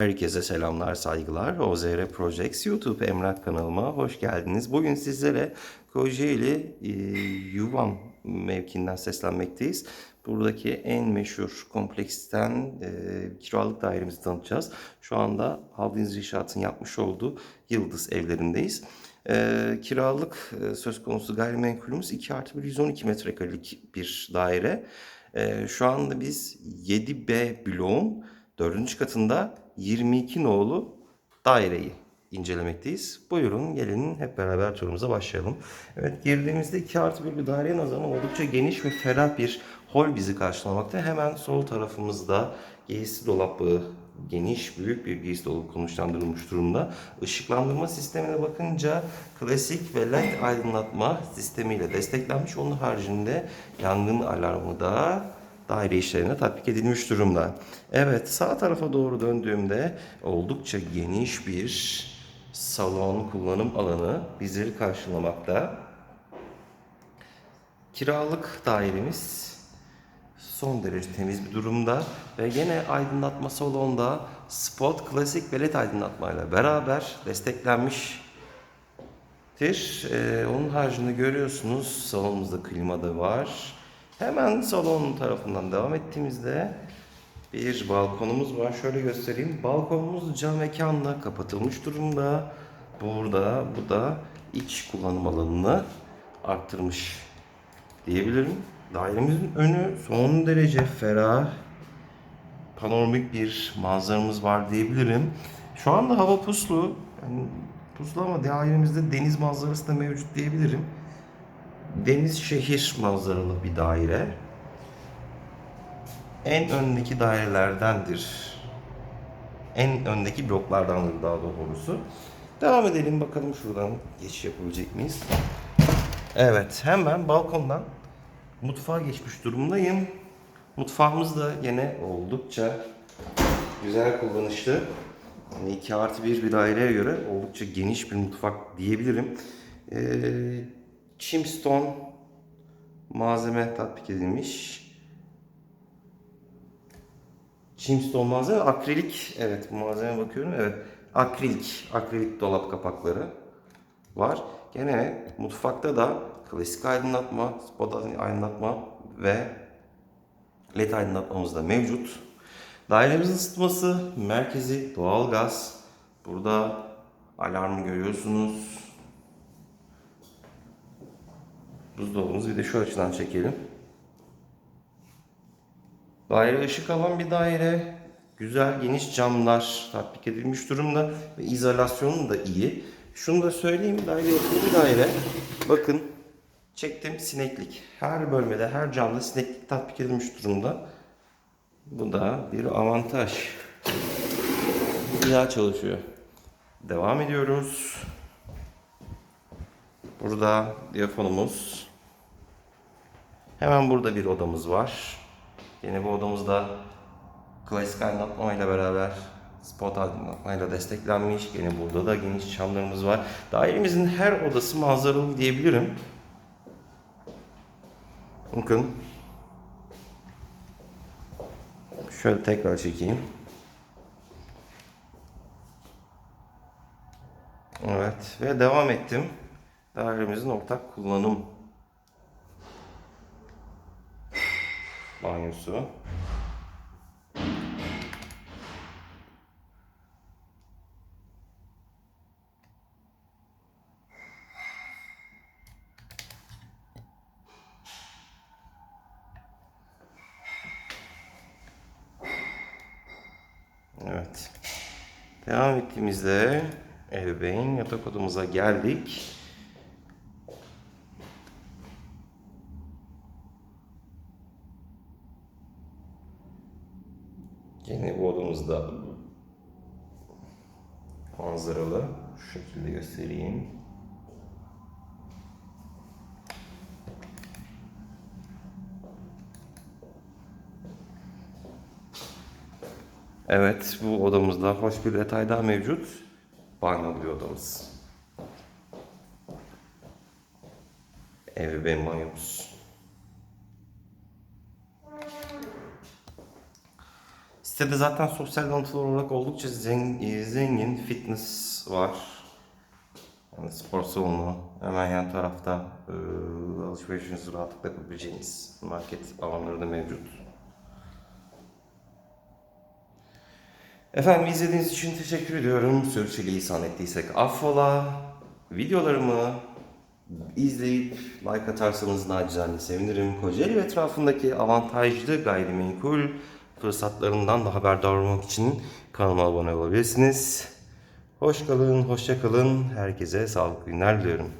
Herkese selamlar, saygılar. OZR Projects YouTube Emrah kanalıma hoş geldiniz. Bugün sizlere Kocaeli e, Yuvan mevkiinden seslenmekteyiz. Buradaki en meşhur kompleksten e, kiralık dairemizi tanıtacağız. Şu anda Haldiniz İnşaat'ın yapmış olduğu Yıldız evlerindeyiz. E, kiralık e, söz konusu gayrimenkulümüz 2 artı 1 112 metrekarelik bir daire. E, şu anda biz 7B bloğun Dördüncü katında 22 nolu daireyi incelemekteyiz. Buyurun gelin hep beraber turumuza başlayalım. Evet girdiğimizde 2 artı 1 bir daireye nazaran oldukça geniş ve ferah bir hol bizi karşılamakta. Hemen sol tarafımızda giysi dolabı geniş büyük bir giysi dolabı konuşlandırılmış durumda. Işıklandırma sistemine bakınca klasik ve led aydınlatma sistemiyle desteklenmiş. Onun haricinde yangın alarmı da daire işlerine tatbik edilmiş durumda. Evet sağ tarafa doğru döndüğümde oldukça geniş bir salon kullanım alanı bizleri karşılamakta. Kiralık dairemiz son derece temiz bir durumda ve gene aydınlatma salonda spot klasik ve led aydınlatmayla beraber desteklenmiş Tir. Ee, onun haricinde görüyorsunuz salonumuzda klima da var. Hemen salon tarafından devam ettiğimizde bir balkonumuz var. Şöyle göstereyim. Balkonumuz cam mekanla kapatılmış durumda. Burada bu da iç kullanım alanını arttırmış diyebilirim. Dairemizin önü son derece ferah. Panoramik bir manzaramız var diyebilirim. Şu anda hava puslu. Yani puslu ama dairemizde deniz manzarası da mevcut diyebilirim. Deniz şehir manzaralı bir daire. En öndeki dairelerdendir. En öndeki bloklardandır daha doğrusu. Devam edelim bakalım şuradan geçiş yapabilecek miyiz? Evet hemen balkondan mutfağa geçmiş durumdayım. Mutfağımız da yine oldukça güzel kullanışlı. Yani 2 artı 1 bir daireye göre oldukça geniş bir mutfak diyebilirim. Ee, Chimstone malzeme tatbik edilmiş. Chimstone malzeme akrilik. Evet malzeme bakıyorum. Evet akrilik. Akrilik dolap kapakları var. Gene mutfakta da klasik aydınlatma, spot aydınlatma ve led aydınlatmamız da mevcut. Dairemizin ısıtması, merkezi, doğalgaz. Burada alarmı görüyorsunuz. Buzdolabımızı bir de şu açıdan çekelim. Daire ışık alan bir daire. Güzel geniş camlar tatbik edilmiş durumda ve izolasyonu da iyi. Şunu da söyleyeyim daire bir daire. Bakın çektim sineklik. Her bölmede her camda sineklik tatbik edilmiş durumda. Bu da bir avantaj. Güzel çalışıyor. Devam ediyoruz. Burada diyafonumuz. Hemen burada bir odamız var. Yine bu odamızda klasik aydınlatmayla beraber spot aydınlatmayla desteklenmiş. Yine burada da geniş camlarımız var. Dairemizin her odası manzaralı diyebilirim. Bakın. Şöyle tekrar çekeyim. Evet ve devam ettim. Dairemizin ortak kullanım banyosu. Evet. Devam ettiğimizde ebeveyn yatak odamıza geldik. Bu odamızda manzaralı. Şu şekilde göstereyim. Evet, bu odamızda hoş bir detay daha mevcut. Banyolu bir odamız. Ev ve banyomuz. Sitede zaten sosyal donanımlar olarak oldukça zen- e, zengin fitness var. Yani spor salonu hemen yan tarafta e, alışverişinizi rahatlıkla yapabileceğiniz market alanları da mevcut. Efendim izlediğiniz için teşekkür ediyorum. Sürçülisan ettiysek affola. Videolarımı izleyip like atarsanız nacizane sevinirim. Kocaeli ve etrafındaki avantajlı gayrimenkul fırsatlarından da haberdar olmak için kanalıma abone olabilirsiniz. Hoş kalın, hoşça kalın. Herkese sağlıklı günler diliyorum.